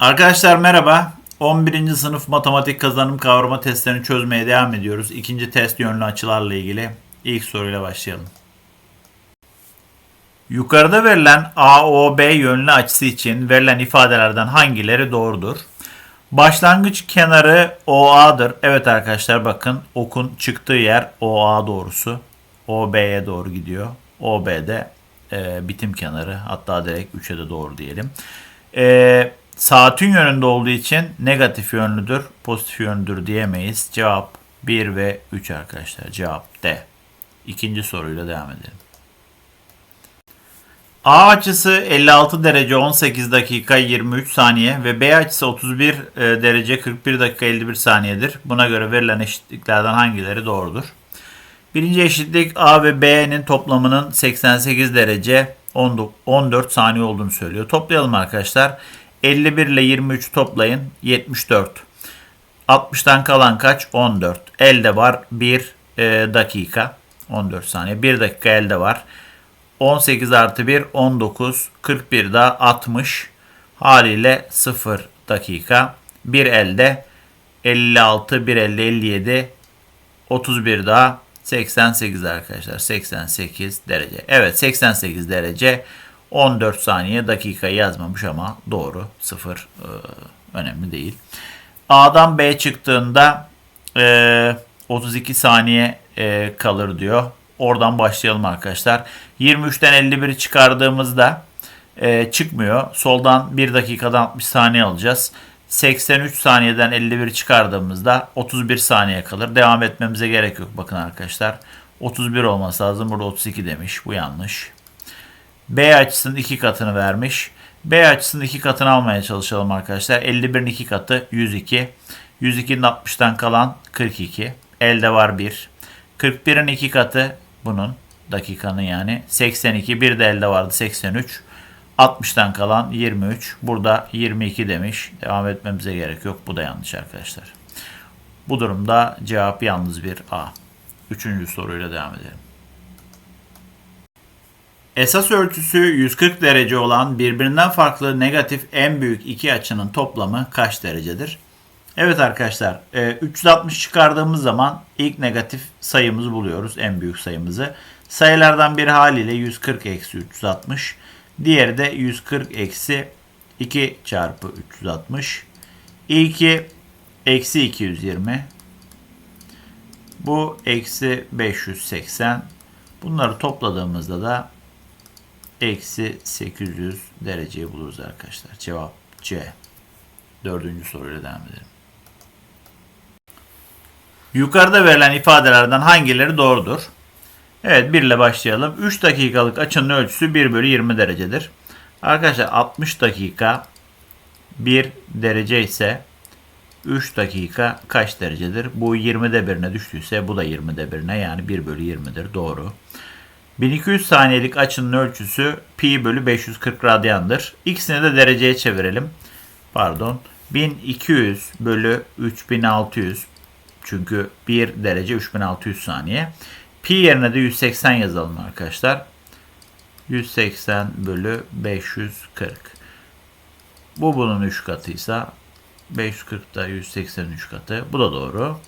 Arkadaşlar merhaba. 11. sınıf matematik kazanım kavrama testlerini çözmeye devam ediyoruz. İkinci test yönlü açılarla ilgili ilk soruyla başlayalım. Yukarıda verilen AOB yönlü açısı için verilen ifadelerden hangileri doğrudur? Başlangıç kenarı OA'dır. Evet arkadaşlar bakın okun çıktığı yer OA doğrusu. OB'ye doğru gidiyor. OB de e, bitim kenarı hatta direkt 3'e de doğru diyelim. E, saatin yönünde olduğu için negatif yönlüdür, pozitif yönlüdür diyemeyiz. Cevap 1 ve 3 arkadaşlar. Cevap D. İkinci soruyla devam edelim. A açısı 56 derece 18 dakika 23 saniye ve B açısı 31 e, derece 41 dakika 51 saniyedir. Buna göre verilen eşitliklerden hangileri doğrudur? Birinci eşitlik A ve B'nin toplamının 88 derece 14 saniye olduğunu söylüyor. Toplayalım arkadaşlar. 51 ile 23 toplayın. 74. 60'tan kalan kaç? 14. Elde var 1 e, dakika. 14 saniye. 1 dakika elde var. 18 artı 1 19. 41 daha 60. Haliyle 0 dakika. 1 elde 56, 1 elde 57, 31 daha 88 arkadaşlar. 88 derece. Evet 88 derece 14 saniye dakika yazmamış ama doğru. 0 e, önemli değil. A'dan B çıktığında e, 32 saniye e, kalır diyor. Oradan başlayalım arkadaşlar. 23'ten 51'i çıkardığımızda e, çıkmıyor. Soldan 1 dakikadan 60 saniye alacağız. 83 saniyeden 51 çıkardığımızda 31 saniye kalır. Devam etmemize gerek yok. Bakın arkadaşlar. 31 olması lazım. Burada 32 demiş. Bu yanlış. B açısının 2 katını vermiş. B açısının 2 katını almaya çalışalım arkadaşlar. 51'in 2 katı 102. 102'nin 60'tan kalan 42. Elde var 1. 41'in 2 katı bunun dakikanın yani 82. Bir de elde vardı 83. 60'tan kalan 23. Burada 22 demiş. Devam etmemize gerek yok. Bu da yanlış arkadaşlar. Bu durumda cevap yalnız bir A. Üçüncü soruyla devam edelim. Esas ölçüsü 140 derece olan birbirinden farklı negatif en büyük iki açının toplamı kaç derecedir? Evet arkadaşlar 360 çıkardığımız zaman ilk negatif sayımızı buluyoruz. En büyük sayımızı. Sayılardan bir haliyle 140 eksi 360. Diğeri de 140 eksi 2 çarpı 360. İlki eksi 220. Bu eksi 580. Bunları topladığımızda da eksi 800 dereceyi buluruz arkadaşlar. Cevap C. Dördüncü soruyla devam edelim. Yukarıda verilen ifadelerden hangileri doğrudur? Evet 1 ile başlayalım. 3 dakikalık açının ölçüsü 1 bölü 20 derecedir. Arkadaşlar 60 dakika 1 derece ise 3 dakika kaç derecedir? Bu 20'de birine düştüyse bu da 20'de birine yani 1 bölü 20'dir. Doğru. 1200 saniyelik açının ölçüsü pi bölü 540 radyandır. İkisini de dereceye çevirelim. Pardon. 1200 bölü 3600 çünkü 1 derece 3600 saniye. Pi yerine de 180 yazalım arkadaşlar. 180 bölü 540. Bu bunun 3 katıysa 540 da 183 katı. Bu da doğru.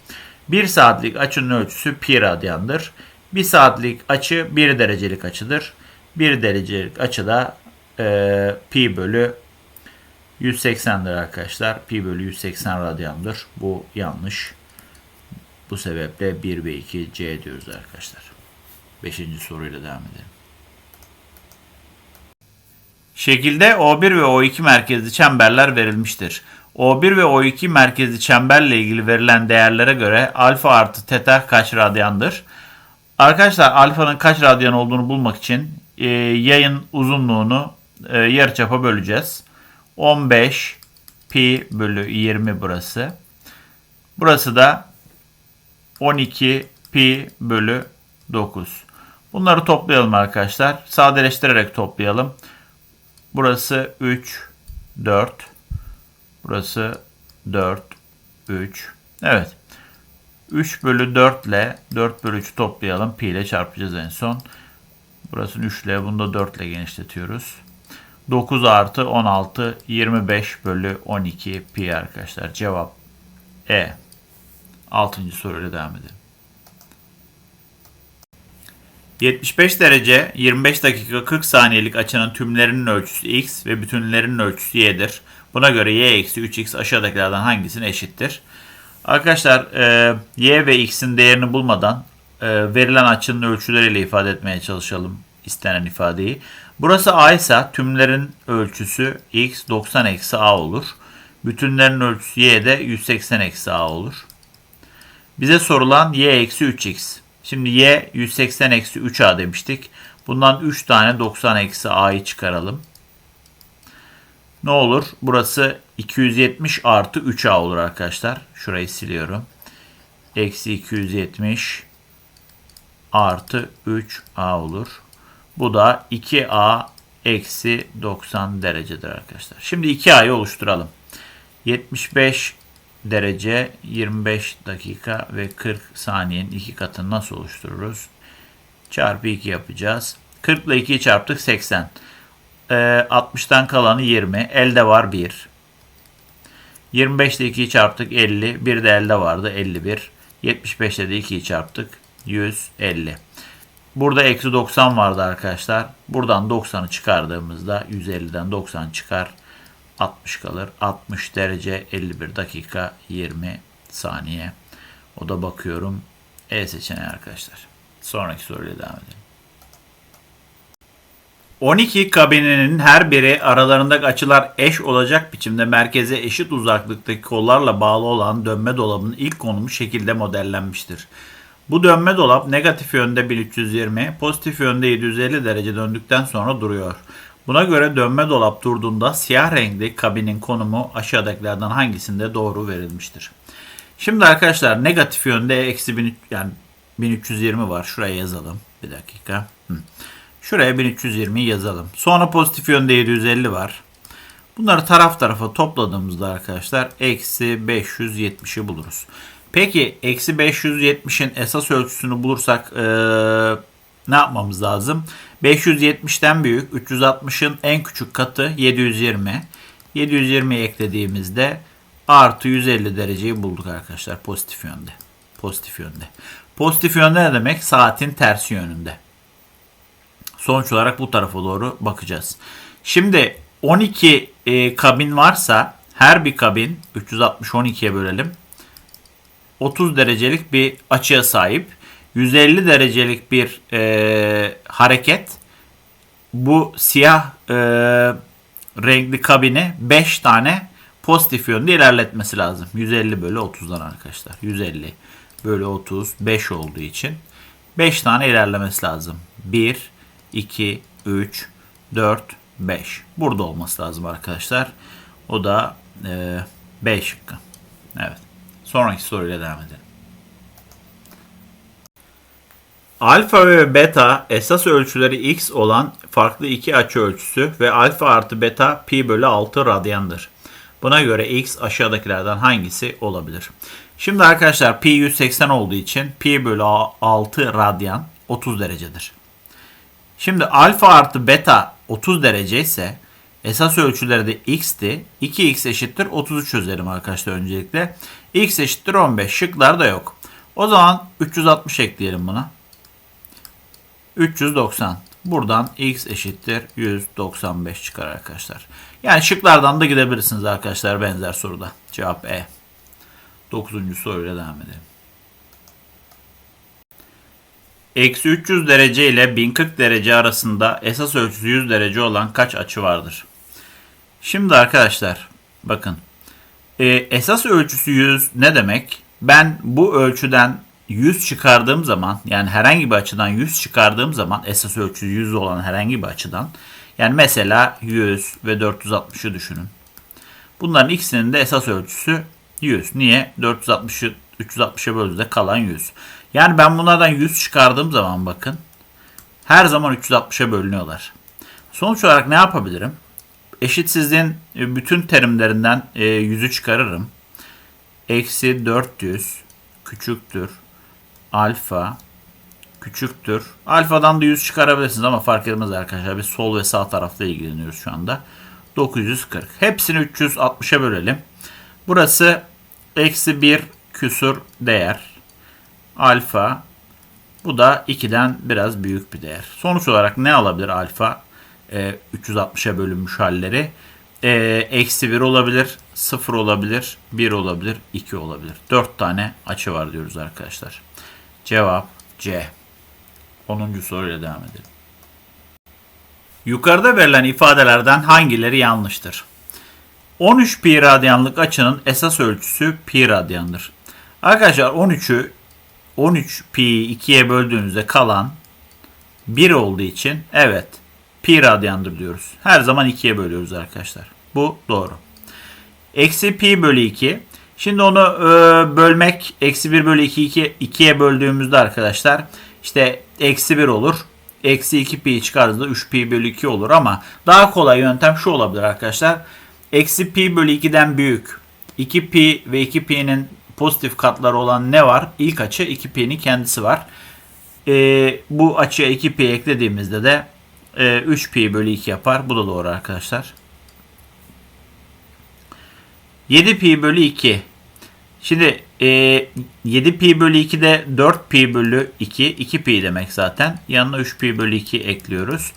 1 saatlik açının ölçüsü pi radyandır. 1 saatlik açı 1 derecelik açıdır. 1 derecelik açı da e, pi bölü 180'dir arkadaşlar. Pi bölü 180 radyandır. Bu yanlış. Bu sebeple 1 ve 2 C diyoruz arkadaşlar. Beşinci soruyla devam edelim. Şekilde O1 ve O2 merkezli çemberler verilmiştir. O1 ve O2 merkezli çemberle ilgili verilen değerlere göre alfa artı teta kaç radyandır? Arkadaşlar alfanın kaç radyan olduğunu bulmak için e, yayın uzunluğunu e, yarıçapa böleceğiz. 15 pi bölü 20 burası. Burası da 12 pi bölü 9. Bunları toplayalım arkadaşlar. Sadeleştirerek toplayalım. Burası 3, 4. Burası 4, 3. Evet. 3 bölü 4 ile 4 bölü 3'ü toplayalım. Pi ile çarpacağız en son. Burasını 3 ile bunu da 4 ile genişletiyoruz. 9 artı 16 25 bölü 12 pi arkadaşlar. Cevap E. 6. soruyla devam edelim. 75 derece 25 dakika 40 saniyelik açının tümlerinin ölçüsü x ve bütünlerinin ölçüsü y'dir. Buna göre y eksi 3x aşağıdakilerden hangisine eşittir? Arkadaşlar e, y ve x'in değerini bulmadan e, verilen açının ölçüleriyle ifade etmeye çalışalım istenen ifadeyi. Burası a ise tümlerin ölçüsü x 90 eksi a olur. Bütünlerin ölçüsü y de 180 eksi a olur. Bize sorulan y eksi 3x. Şimdi y 180 eksi 3a demiştik. Bundan 3 tane 90 eksi a'yı çıkaralım. Ne olur? Burası 270 artı 3a olur arkadaşlar. Şurayı siliyorum. Eksi 270 artı 3a olur. Bu da 2a eksi 90 derecedir arkadaşlar. Şimdi 2a'yı oluşturalım. 75 derece 25 dakika ve 40 saniyenin iki katını nasıl oluştururuz? Çarpı 2 yapacağız. 40 ile 2'yi çarptık 80. Ee, 60'tan kalanı 20. Elde var 1. 25 ile 2'yi çarptık 50. Bir de elde vardı 51. 75 ile de 2'yi çarptık 150. Burada eksi 90 vardı arkadaşlar. Buradan 90'ı çıkardığımızda 150'den 90 çıkar. 60 kalır. 60 derece 51 dakika 20 saniye. O da bakıyorum E seçeneği arkadaşlar. Sonraki soruyla devam edelim. 12 kabininin her biri aralarındaki açılar eş olacak biçimde merkeze eşit uzaklıktaki kollarla bağlı olan dönme dolabının ilk konumu şekilde modellenmiştir. Bu dönme dolap negatif yönde 1320, pozitif yönde 750 derece döndükten sonra duruyor. Buna göre dönme dolap durduğunda siyah renkli kabinin konumu aşağıdakilerden hangisinde doğru verilmiştir? Şimdi arkadaşlar negatif yönde eksi 1300 yani 1320 var. Şuraya yazalım. Bir dakika. Hı. Şuraya 1320 yazalım. Sonra pozitif yönde 750 var. Bunları taraf tarafa topladığımızda arkadaşlar eksi 570'i buluruz. Peki eksi 570'in esas ölçüsünü bulursak ee, ne yapmamız lazım? 570'ten büyük 360'ın en küçük katı 720. 720'yi eklediğimizde artı 150 dereceyi bulduk arkadaşlar pozitif yönde. Pozitif yönde. Pozitif yönde ne demek? Saatin tersi yönünde. Sonuç olarak bu tarafa doğru bakacağız. Şimdi 12 e, kabin varsa her bir kabin 360 12'ye bölelim. 30 derecelik bir açıya sahip. 150 derecelik bir e, hareket bu siyah e, renkli kabini 5 tane pozitif yönde ilerletmesi lazım. 150 bölü 30'dan arkadaşlar. 150 bölü 30 5 olduğu için 5 tane ilerlemesi lazım. 1, 2, 3, 4, 5. Burada olması lazım arkadaşlar. O da e, 5 şıkkı. Evet. Sonraki soruyla devam edelim. Alfa ve beta esas ölçüleri x olan farklı iki açı ölçüsü ve alfa artı beta pi bölü 6 radyandır. Buna göre x aşağıdakilerden hangisi olabilir? Şimdi arkadaşlar pi 180 olduğu için pi bölü 6 radyan 30 derecedir. Şimdi alfa artı beta 30 derece ise esas ölçüleri de x'ti. 2x eşittir 33 çözelim arkadaşlar öncelikle. x eşittir 15 şıklar da yok. O zaman 360 ekleyelim buna. 390. Buradan x eşittir 195 çıkar arkadaşlar. Yani şıklardan da gidebilirsiniz arkadaşlar benzer soruda. Cevap E. 9. soruyla devam edelim. Eksi 300 derece ile 1040 derece arasında esas ölçüsü 100 derece olan kaç açı vardır? Şimdi arkadaşlar bakın. E, esas ölçüsü 100 ne demek? Ben bu ölçüden 100 çıkardığım zaman yani herhangi bir açıdan 100 çıkardığım zaman esas ölçüsü 100 olan herhangi bir açıdan yani mesela 100 ve 460'ı düşünün. Bunların ikisinin de esas ölçüsü 100. Niye? 460'ı 360'a böldüğünde kalan 100. Yani ben bunlardan 100 çıkardığım zaman bakın her zaman 360'a bölünüyorlar. Sonuç olarak ne yapabilirim? Eşitsizliğin e, bütün terimlerinden 100'ü e, çıkarırım. Eksi 400 küçüktür alfa küçüktür. Alfadan da 100 çıkarabilirsiniz ama fark etmez arkadaşlar. Biz sol ve sağ tarafta ilgileniyoruz şu anda. 940. Hepsini 360'a bölelim. Burası eksi 1 küsur değer. Alfa. Bu da 2'den biraz büyük bir değer. Sonuç olarak ne alabilir alfa? Ee, 360'a bölünmüş halleri. Ee, eksi 1 olabilir, 0 olabilir, 1 olabilir, 2 olabilir. 4 tane açı var diyoruz arkadaşlar. Cevap C. 10. soruyla devam edelim. Yukarıda verilen ifadelerden hangileri yanlıştır? 13 pi radyanlık açının esas ölçüsü pi radyandır. Arkadaşlar 13'ü 13 pi 2'ye böldüğünüzde kalan 1 olduğu için evet pi radyandır diyoruz. Her zaman 2'ye bölüyoruz arkadaşlar. Bu doğru. Eksi pi bölü 2. Şimdi onu e, bölmek eksi 1 bölü 2 2 2'ye böldüğümüzde arkadaşlar işte eksi 1 olur. Eksi 2 pi çıkardığında 3 pi bölü 2 olur ama daha kolay yöntem şu olabilir arkadaşlar. Eksi pi bölü 2'den büyük 2 pi ve 2 pi'nin pozitif katları olan ne var? İlk açı 2 pi'nin kendisi var. E, bu açıya 2 pi eklediğimizde de e, 3 pi bölü 2 yapar. Bu da doğru arkadaşlar. 7 pi bölü 2. Şimdi e, 7 pi bölü 2 de 4 pi bölü 2. 2 pi demek zaten. Yanına 3 pi bölü 2 ekliyoruz.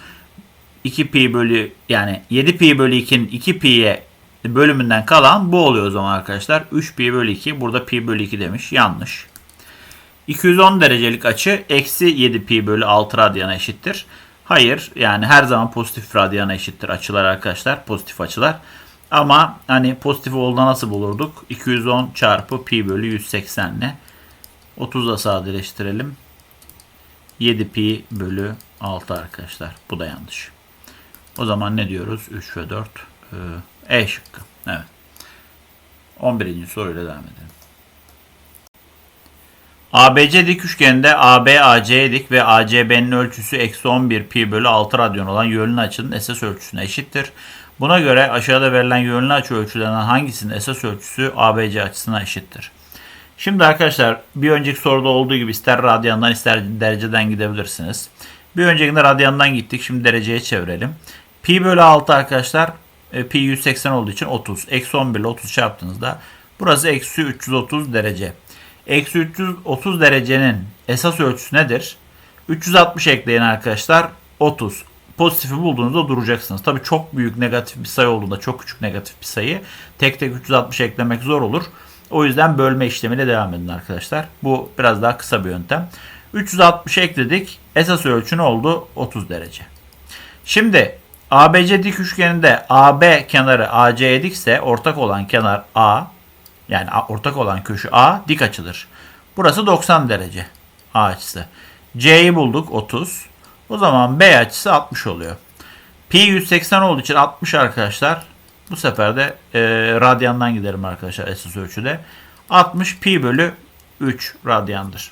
2 pi bölü yani 7 pi bölü 2'nin 2 pi'ye bölümünden kalan bu oluyor o zaman arkadaşlar. 3 pi bölü 2. Burada pi bölü 2 demiş. Yanlış. 210 derecelik açı eksi 7 pi bölü 6 radyana eşittir. Hayır yani her zaman pozitif radyana eşittir açılar arkadaşlar. Pozitif açılar. Ama hani pozitif olduğunda nasıl bulurduk? 210 çarpı pi bölü 180 ile 30 da sadeleştirelim. 7 pi bölü 6 arkadaşlar. Bu da yanlış. O zaman ne diyoruz? 3 ve 4. E şıkkı. Evet. 11. soruyla devam edelim. ABC dik üçgeninde AB AC'ye dik ve ACB'nin ölçüsü eksi 11 pi bölü 6 radyan olan yönlü açının esas ölçüsüne eşittir. Buna göre aşağıda verilen yönlü açı ölçülerinden hangisinin esas ölçüsü ABC açısına eşittir? Şimdi arkadaşlar bir önceki soruda olduğu gibi ister radyandan ister dereceden gidebilirsiniz. Bir öncekinde radyandan gittik. Şimdi dereceye çevirelim. Pi bölü 6 arkadaşlar e, pi 180 olduğu için 30. Eksi 11 ile 30 çarptığınızda burası eksi 330 derece. Eksi 330 derecenin esas ölçüsü nedir? 360 ekleyin arkadaşlar 30 pozitifi bulduğunuzda duracaksınız. Tabii çok büyük negatif bir sayı olduğunda çok küçük negatif bir sayı tek tek 360 eklemek zor olur. O yüzden bölme işlemiyle devam edin arkadaşlar. Bu biraz daha kısa bir yöntem. 360 ekledik. Esas ölçü ne oldu? 30 derece. Şimdi ABC dik üçgeninde AB kenarı AC'ye dikse ortak olan kenar A yani ortak olan köşü A dik açıdır. Burası 90 derece A açısı. C'yi bulduk 30. O zaman B açısı 60 oluyor. Pi 180 olduğu için 60 arkadaşlar. Bu sefer de e, radyandan giderim arkadaşlar esas ölçüde. 60 pi bölü 3 radyandır.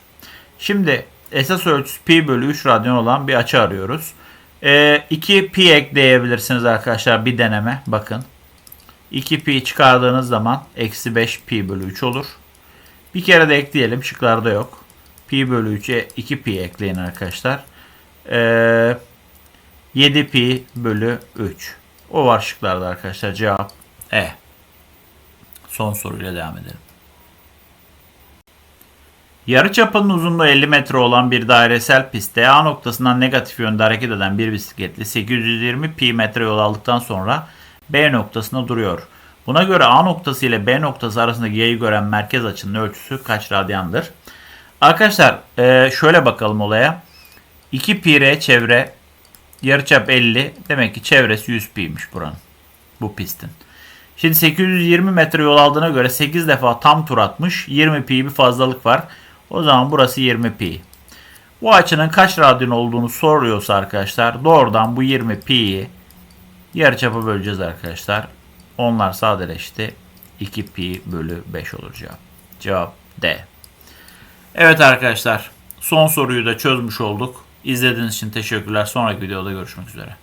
Şimdi esas ölçüsü pi bölü 3 radyan olan bir açı arıyoruz. E, 2 pi ekleyebilirsiniz arkadaşlar bir deneme. Bakın. 2 pi çıkardığınız zaman eksi 5 pi bölü 3 olur. Bir kere de ekleyelim. Şıklarda yok. Pi bölü 3'e 2 pi ekleyin arkadaşlar. Ee, 7 pi bölü 3. O var şıklarda arkadaşlar. Cevap E. Son soruyla devam edelim. Yarı çapının uzunluğu 50 metre olan bir dairesel pistte A noktasından negatif yönde hareket eden bir bisikletli 820 pi metre yol aldıktan sonra B noktasında duruyor. Buna göre A noktası ile B noktası arasındaki yayı gören merkez açının ölçüsü kaç radyandır? Arkadaşlar e, şöyle bakalım olaya. 2 pi r çevre yarıçap 50 demek ki çevresi 100 pi'ymiş buranın. Bu pistin. Şimdi 820 metre yol aldığına göre 8 defa tam tur atmış. 20 pi bir fazlalık var. O zaman burası 20 pi. Bu açının kaç radyan olduğunu soruyorsa arkadaşlar doğrudan bu 20 pi'yi yarıçapa böleceğiz arkadaşlar. Onlar sadeleşti. 2 pi bölü 5 olur cevap. Cevap D. Evet arkadaşlar son soruyu da çözmüş olduk. İzlediğiniz için teşekkürler. Sonraki videoda görüşmek üzere.